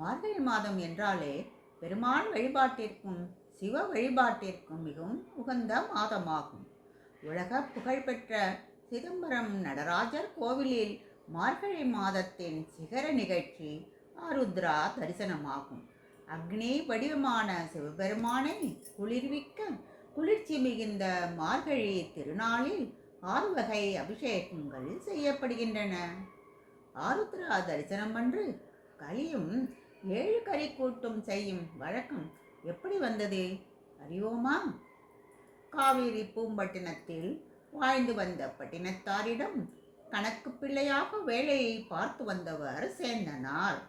மார்கழி மாதம் என்றாலே பெருமாள் வழிபாட்டிற்கும் சிவ வழிபாட்டிற்கும் மிகவும் உகந்த மாதமாகும். உலக புகழ்பெற்ற சிதம்பரம் நடராஜர் கோவிலில் மார்கழி மாதத்தின் சிகர நிகழ்ச்சி ஆருத்ரா தரிசனமாகும். அக்னி வடிவமான சிவபெருமானை குளிர்விக்க குளிர்ச்சி மிகுந்த மார்கழி திருநாளில் ஆறு வகை அபிஷேகங்கள் செய்யப்படுகின்றன. ஆருத்ரா தரிசனம் அன்று கலியும் ஏழு கறி கூட்டும் செய்யும் வழக்கம் எப்படி வந்தது? அறிவோமா? காவேரி பூம்பட்டினத்தில் வாழ்ந்து வந்த பட்டினத்தாரிடம் கணக்கு பிள்ளையாக வேலையை பார்த்து வந்தவர் சேர்ந்தனார்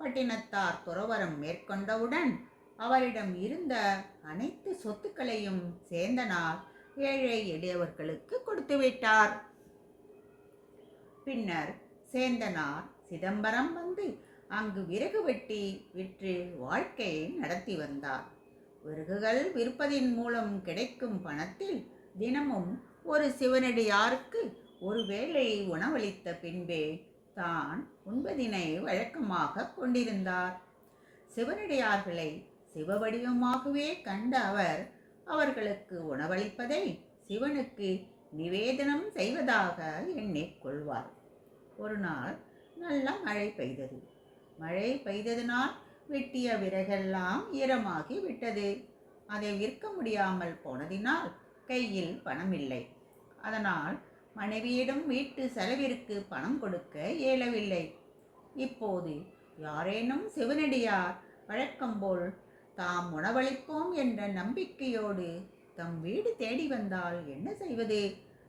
பட்டினத்தார் துறவரம் மேற்கொண்டவுடன் அவரிடம் இருந்த அனைத்து சொத்துக்களையும் சேர்ந்தனார் ஏழை எளியவர்களுக்கு கொடுத்துவிட்டார் பின்னர் சேந்தனார் சிதம்பரம் வந்து அங்கு விறகு வெட்டி விற்று வாழ்க்கையை நடத்தி வந்தார். விறகுகள் விற்பதின் மூலம் கிடைக்கும் பணத்தில் தினமும் ஒரு சிவனடியாருக்கு ஒரு வேளை உணவளித்த பின்பே தான் உண்பதினை வழக்கமாக கொண்டிருந்தார். சிவனடியார்களை சிவவடிவமாகவே கண்ட அவர் அவர்களுக்கு உணவளிப்பதை சிவனுக்கு நிவேதனம் செய்வதாக எண்ணிக் கொள்வார். ஒரு நாள் நல்ல மழை பெய்தது. மழை பெய்ததினால் வெட்டிய விறகெல்லாம் ஈரமாகி விட்டது. அதை விற்க முடியாமல் போனதினால் கையில் பணமில்லை. அதனால் மனைவியிடம் வீட்டு செலவிற்கு பணம் கொடுக்க இயலவில்லை. இப்போது யாரேனும் சிவனடியார் வழக்கம்போல் தாம் உணவளிப்போம் என்ற நம்பிக்கையோடு தம் வீடு தேடி வந்தால் என்ன செய்வது?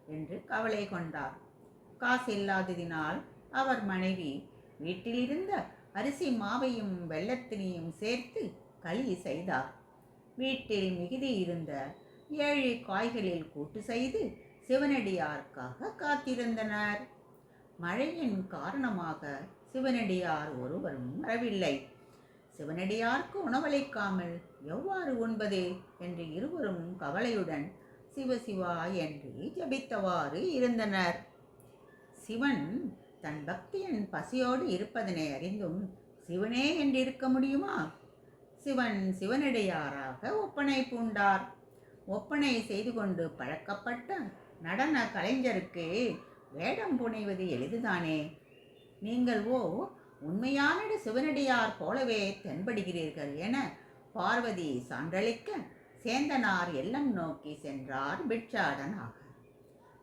என்று கவலை கொண்டார். காசில்லாததினால் அவர் மனைவி வீட்டிலிருந்த அரிசி மாவையும் வெள்ளத்தினையும் சேர்த்து களி செய்தார். வீட்டில் மிகுதி இருந்த ஏழு காய்களில் கூட்டு செய்து சிவனடியாருக்காக காத்திருந்தனர். மழையின் காரணமாக சிவனடியார் ஒருவரும் வரவில்லை. சிவனடியாருக்கு உணவளிக்காமல் எவ்வாறு உண்பது என்று இருவரும் கவலையுடன் சிவசிவா என்று ஜபித்தவாறு இருந்தனர். சிவன் தன் பக்தியின் பசியோடு இருப்பதனை அறிந்தும் சிவனே என்றிருக்க முடியுமா? சிவன் சிவனடியாராக ஒப்பனை பூண்டார். ஒப்பனை செய்து கொண்டு பழக்கப்பட்ட நடன கலைஞருக்கு வேடம் புனைவது எளிதுதானே? நீங்கள் ஓ உண்மையான சிவனடியார் போலவே தென்படுகிறீர்கள் என பார்வதி சான்றளிக்க சேந்தனார் எல்லம் நோக்கி சென்றார் பிட்சாடனாக.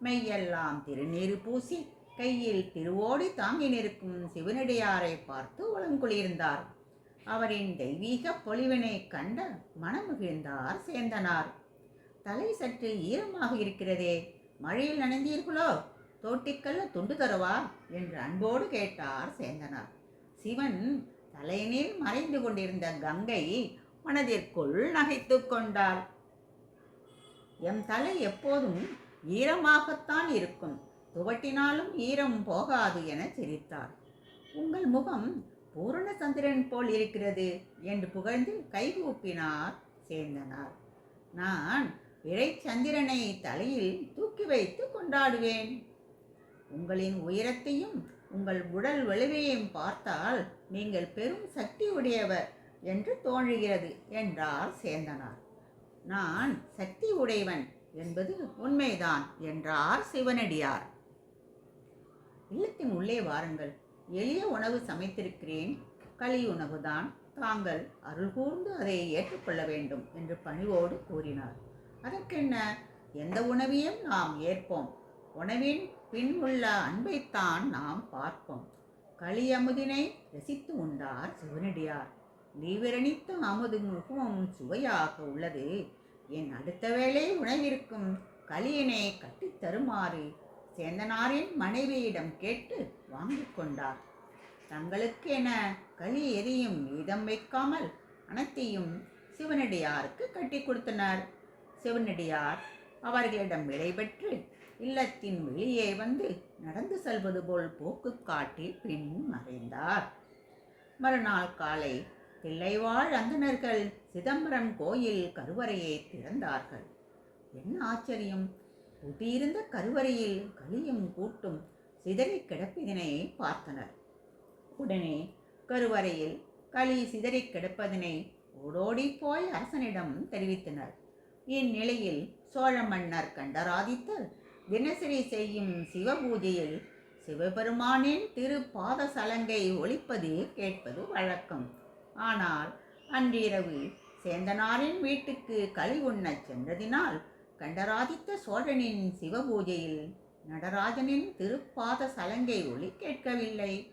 மெய்யெல்லாம் திருநீறு பூசி கையில் திருவோடி தாங்கி நிற்கும் சிவனடியாரை பார்த்து உளங்குளிர்ந்தார் அவரின் தெய்வீக பொலிவினை கண்ட மனமுகிழ்ந்தார் சேந்தனார். தலை சற்று ஈரமாக இருக்கிறதே மழையில் நனைந்தீர்களோ? தோட்டிக்கல்ல துண்டு தருவா? என்று அன்போடு கேட்டார் சேந்தனார். சிவன் தலையினில் மறைந்து கொண்டிருந்த கங்கை மனதிற்குள் நகைத்து கொண்டாள். எம் தலை எப்போதும் ஈரமாகத்தான் இருக்கும். துவட்டினாலும் ஈரம் போகாது என சிரித்தார். உங்கள் முகம் பூரண சந்திரன் போல் இருக்கிறது என்று புகழ்ந்து கைகூப்பினார் சேர்ந்தனார் நான் பிறை தலையில் தூக்கி வைத்து கொண்டாடுவேன். உங்களின் உயரத்தையும் உங்கள் உடல் வலுவையும் பார்த்தால் நீங்கள் பெரும் சக்தி உடையவர் என்று தோன்றுகிறது என்றார் சேந்தனார். நான் சக்தி உடையவன் என்பது உண்மைதான் என்றார் சிவனடியார். இல்லத்தின் உள்ளே வாருங்கள். எளிய உணவு சமைத்திருக்கிறேன். களி உணவுதான் தாங்கள் அருள் கூர்ந்து அதை ஏற்றுக்கொள்ள வேண்டும் என்று பணிவோடு கூறினார். அதற்கென்ன? எந்த உணவையும் நாம் ஏற்போம். உணவின் பின் உள்ள அன்பைத்தான் நாம் பார்ப்போம். களி அமுதினை ரசித்து உண்டார் சிவனடியார். நீவிரணித்த அமுது முகமும் சுவையாக உள்ளது. என் அடுத்த வேளை உணவிற்கும் களியினை கட்டித் தருமாறு சேந்தனாரின் மனைவியிடம் கேட்டு வாங்கி கொண்டார். தங்களுக்கென களி எதையும் மீதம் வைக்காமல் அனைத்தையும் சிவனடியாருக்கு கட்டி கொடுத்தனர். சிவனடியார் அவர்களிடம் விடைபெற்று இல்லத்தின் வெளியே வந்து நடந்து செல்வது போல் போக்கு காட்டி பின் மறைந்தார். மறுநாள் காலை பிள்ளைவாழ் அந்தணர்கள் சிதம்பரம் கோயில் கருவறையை திறந்தார்கள். என்ன ஆச்சரியம்! பூட்டியிருந்த கருவறையில் களியும் கூட்டும் சிதறி கிடப்பதினை பார்த்தனர். உடனே கருவறையில் களி சிதறி கிடப்பதனை ஓடோடி போய் அரசனிடம் தெரிவித்தனர். இந்நிலையில் சோழ மன்னர் கண்டராதித்தர் தினசரி செய்யும் சிவபூஜையில் சிவபெருமானின் திரு பாத சலங்கை ஒழிப்பது கேட்பது வழக்கம். ஆனால் அன்றிரவு சேந்தனாரின் வீட்டுக்கு களி உண்ணச் சென்றதினால் கண்டராதித்த சோழனின் சிவபூஜையில் நடராஜனின் திருப்பாத சலங்கை ஒளி கேட்கவில்லை.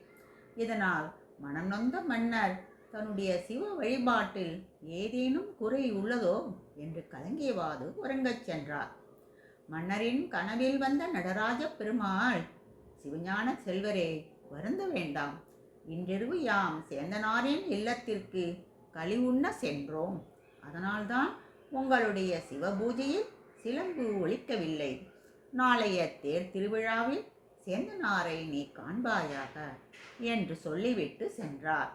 இதனால் மனம் நொந்த மன்னர் தன்னுடைய சிவ வழிபாட்டில் ஏதேனும் குறை உள்ளதோ? என்று கலங்கியவாது உறங்கச் சென்றார். மன்னரின் கனவில் வந்த நடராஜ பெருமாள் சிவஞான செல்வரே வருந்த வேண்டாம். இன்றிரவு யாம் சேந்தனாரின் இல்லத்திற்கு களி உண்ண சென்றோம். அதனால்தான் உங்களுடைய சிவபூஜையில் சிலம்பு ஒழிக்கவில்லை. நாளைய தேர் திருவிழாவில் சேந்தனாரை நீ காண்பாயாக என்று சொல்லிவிட்டு சென்றார்.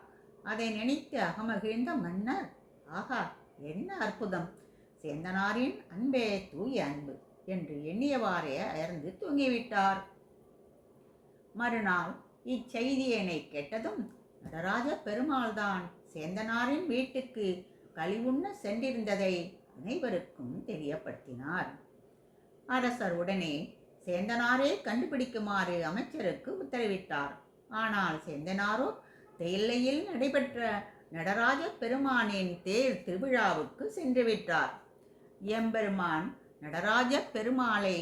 அதை நினைத்து அகமகிழ்ந்த மன்னர் ஆகா என்ன அற்புதம்! சேந்தனாரின் அன்பே தூய அன்பு என்று எண்ணியவாறே அயர்ந்து தூங்கிவிட்டார். மறுநாள் இச்செய்தியினை கேட்டதும் நடராஜ பெருமாள்தான் சேந்தனாரின் வீட்டுக்கு கழிவுண்ண சென்றிருந்ததை அனைவருக்கும் தெரியப்படுத்தினார். அரசர் உடனே சேந்தனாரே கண்டுபிடிக்குமாறு அமைச்சருக்கு உத்தரவிட்டார். ஆனால் சேந்தனாரோ தெல்லையில் நடைபெற்ற நடராஜ பெருமானின் தேர் திருவிழாவுக்கு சென்றுவிட்டார் எம்பெருமான் நடராஜ பெருமாளை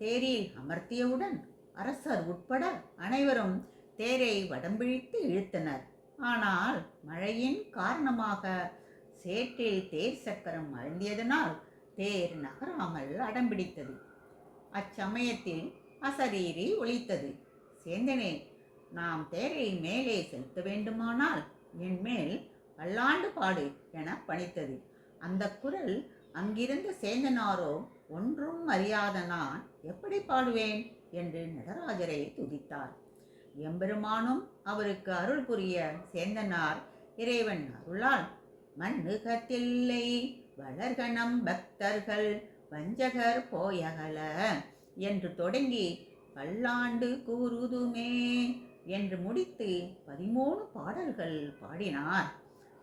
தேரில் அமர்த்தியவுடன் அரசர் உட்பட அனைவரும் தேரை வடம்பிழித்து இழுத்தனர். ஆனால் மழையின் காரணமாக சேற்றில் தேர் சக்கரம் அழுந்தியதனால் தேர் நகராமல் அடம்பிடித்தது அச்சமயத்தில் அசரீரி ஒழித்தது சேந்தனே நாம் தேரை மேலே செலுத்த வேண்டுமானால் என்மேல் பல்லாண்டு பாடு என பணித்தது. அந்த குரல் அங்கிருந்த சேந்தனாரோ ஒன்றும் அறியாத நான் எப்படி பாடுவேன்? என்று நடராஜரை துதித்தார். எம்பெருமானும் அவருக்கு அருள் புரிய சேந்தனார் இறைவன் அருளால் மண்ணுகத்தில்லை. வளர்கணம் பக்தர்கள் வஞ்சகர் போயகல. என்று தொடங்கி பல்லாண்டு கூறுதுமே என்று முடித்து பதிமூணு பாடல்கள் பாடினார்.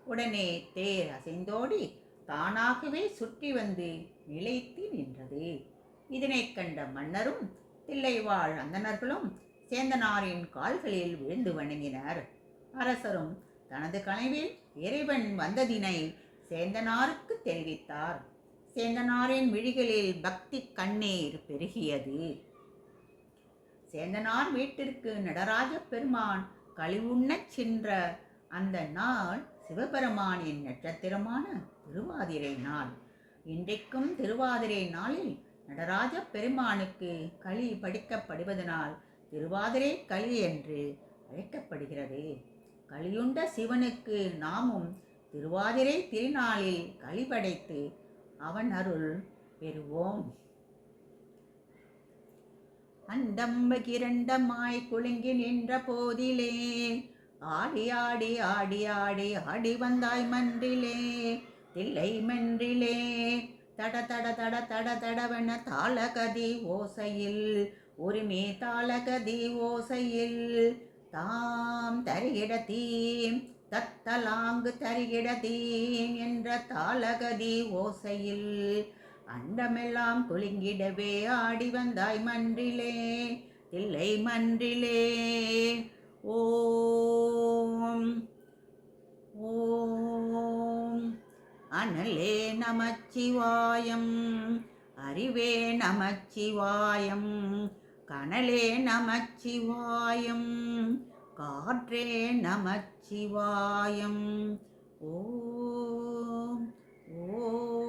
உடனே தேர் அசைந்தோடி தானாகவே சுற்றி வந்து நிலைத்து நின்றது. இதனைக் கண்ட மன்னரும் தில்லைவாழ் அந்தனர்களும் சேந்தனாரின் கால்களில் விழுந்து வணங்கினர். அரசரும் தனது கனவில் இறைவன் வந்ததினை சேந்தனாருக்கு தெரிவித்தார். சேந்தனாரின் விழிகளில் பக்தி கண்ணீர் பெருகியது. சேந்தனார் வீட்டிற்கு நடராஜ பெருமான் கழிவுண்ணச் சென்ற அந்த நாள் சிவபெருமானின் நட்சத்திரமான திருவாதிரை நாள். இன்றைக்கும் திருவாதிரை நாளில் நடராஜ பெருமானுக்கு களி படிக்கப்படுவதனால் திருவாதிரை களி என்று அழைக்கப்படுகிறது. களியுண்ட சிவனுக்கு நாமும் திருவாதிரை திருநாளில் களி படைத்து அவன் அருள் பெறுவோம். அண்டம்ப கிரண்டமாய் குலுங்கி நின்ற போதிலே ஆடி ஆடி ஆடி ஆடி ஆடி வந்தாய் மன்றிலே தில்லை மன்றிலே தட தட தட தட தடவன தாளகதி ஓசையில் உரிமை தாளகதி ஓசையில் தாம் தருகிடத்தீம் தத்தலாங்கு தருகிடத்தீம் என்ற தாளகதி ஓசையில் அண்டமெல்லாம் குலுங்கிடவே ஆடி வந்தாய் மன்றிலே தில்லை மன்றிலே. ஓம் ஓம். அனலே நமச்சிவாயம் அறிவே நமச்சிவாயம். கனலே நமச்சிவாயம் காற்றே நமச்சிவாயம். ஓம் ஓம்.